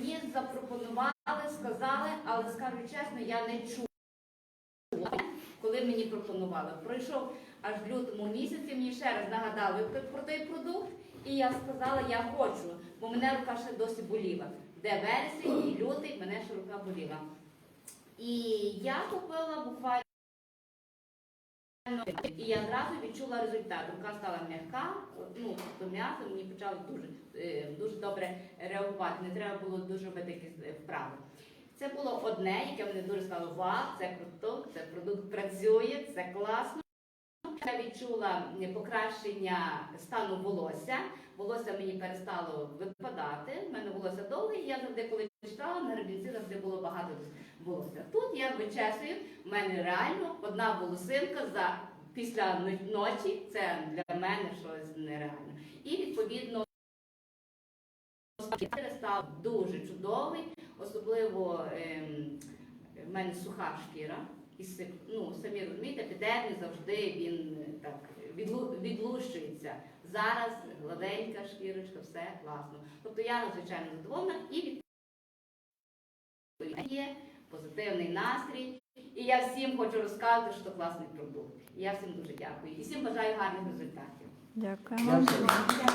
Мені запропонували, сказали, але скажу чесно, я не чула, коли мені пропонували. Пройшов аж в лютому місяці, мені ще раз нагадали про- той продукт, і я сказала, я хочу, бо мене рука ще досі боліла. Де вересень і лютий, мене ще рука боліла. І я купила буквально. І я одразу відчула результат. Рука стала м'яка, ну, до м'яса мені почало дуже, е, дуже добре реагувати. Не треба було дуже робити якісь е, вправи. Це було одне, яке мене дуже сказало, вау, це круто, це продукт працює, це класно. Я відчула покращення стану волосся. Волосся мені перестало випадати. У мене волосся довге, і я завжди, коли читала, на гребінці завжди було багато волосся. Тут я вичесую, в мене реально одна волосинка за після ночі. Це для мене щось нереально. І відповідно став дуже чудовий, особливо ем, в мене суха шкіра. І ну, самі розумієте, епідерміс завжди він е, так відлущується. Зараз гладенька шкірочка, все класно. Тобто я надзвичайно задоволена і позитивний настрій. І я всім хочу розказати, що це класний продукт. І я всім дуже дякую. І всім бажаю гарних результатів. Дякую.